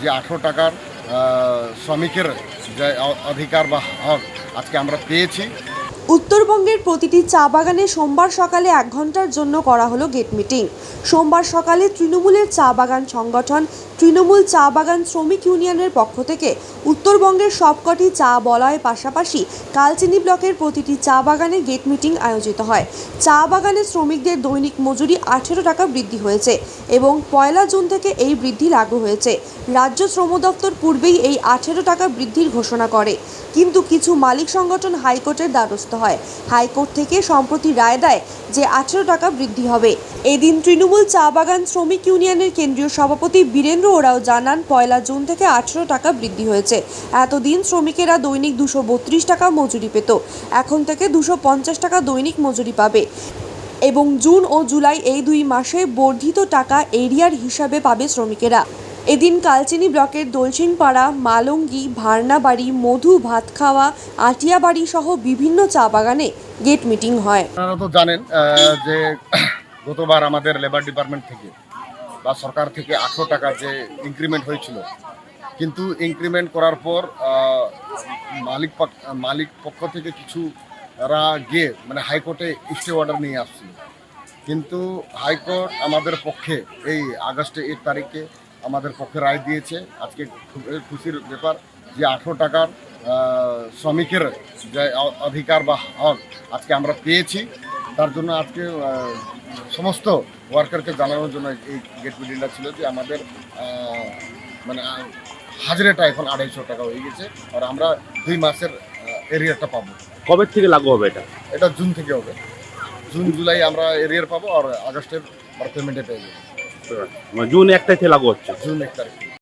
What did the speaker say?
যে আঠেরো টাকার শ্রমিকের যে অধিকার বা হক আজকে আমরা পেয়েছি। উত্তরবঙ্গের প্রতিটি চা বাগানে সোমবার সকালে এক ঘণ্টার জন্য করা হলো গেট মিটিং। সোমবার সকালে তৃণমূলের চা বাগান সংগঠন, তৃণমূল চা বাগান শ্রমিক ইউনিয়নের পক্ষ থেকে উত্তরবঙ্গের সবকটি চা বলয়ের পাশাপাশি কালচিনি ব্লকের প্রতিটি চা বাগানে গেট মিটিং আয়োজিত হয়। চা বাগানে শ্রমিকদের দৈনিক মজুরি আঠেরো টাকা বৃদ্ধি হয়েছে এবং পয়লা জুন থেকে এই বৃদ্ধি লাগু হয়েছে। রাজ্য শ্রম দপ্তর পূর্বেই এই আঠেরো টাকা বৃদ্ধির ঘোষণা করে। কিন্তু কিছু মালিক সংগঠন হাইকোর্টের দ্বারস্থ হয়। হাইকোর্ট থেকে সম্প্রতি রায় দেয় যে আঠেরো টাকা বৃদ্ধি হবে। এদিন তৃণমূল চা বাগান শ্রমিক ইউনিয়নের কেন্দ্রীয় সভাপতি বীরেন্দ্র ওরাও জানান, পয়লা জুন থেকে আঠেরো টাকা বৃদ্ধি হয়েছে। এতদিন শ্রমিকেরা দৈনিক দুশো বত্রিশ টাকা মজুরি পেত। এখন থেকে দুশো পঞ্চাশ টাকা দৈনিক মজুরি পাবে। এবং জুন ও জুলাই এই দুই মাসে বর্ধিত টাকা এরিয়ার হিসাবে পাবে শ্রমিকেরা। এদিন কালচিনি ব্লকের দলসিংপাড়া মালঙ্গি, ভার্নাবাড়ি, মধু ভাতখাওয়া আটিয়াবাড়ি সহ বিভিন্ন চা বাগানে গেট মিটিং হয়। আপনারা তো জানেন যে গতবার আমাদের লেবার ডিপার্টমেন্ট থেকে বা সরকার থেকে আঠেরো টাকা যে ইনক্রিমেন্ট হয়েছিল, কিন্তু ইনক্রিমেন্ট করার পর মালিক মালিক পক্ষ থেকে কিছুরা গিয়ে মানে হাইকোর্টে স্টে অর্ডার নিয়ে আসছিল। কিন্তু হাইকোর্ট আমাদের পক্ষে এই আগস্টে এক তারিখে আমাদের পক্ষে রায় দিয়েছে। আজকে খুব- খুশির ব্যাপার যে আঠেরো টাকার শ্রমিকের যে অধিকার বা হক আজকে আমরা পেয়েছি। তার জন্য আজকে সমস্ত ওয়ার্কারকে জানানোর জন্য এই গেট মিটিংটা ছিল যে আমাদের মানে হাজিরাটা এখন আড়াইশো টাকা হয়ে গেছে আর আমরা দুই মাসের এরিয়াটা পাবো। কবে থেকে লাগু হবে এটা? এটা জুন থেকে হবে। জুন জুলাই আমরা এরিয়ার পাবো আর আগস্টের পেমেন্টে পেয়ে যাব। জুন এক তারিখে লাগু হচ্ছে। জুন এক তারিখ।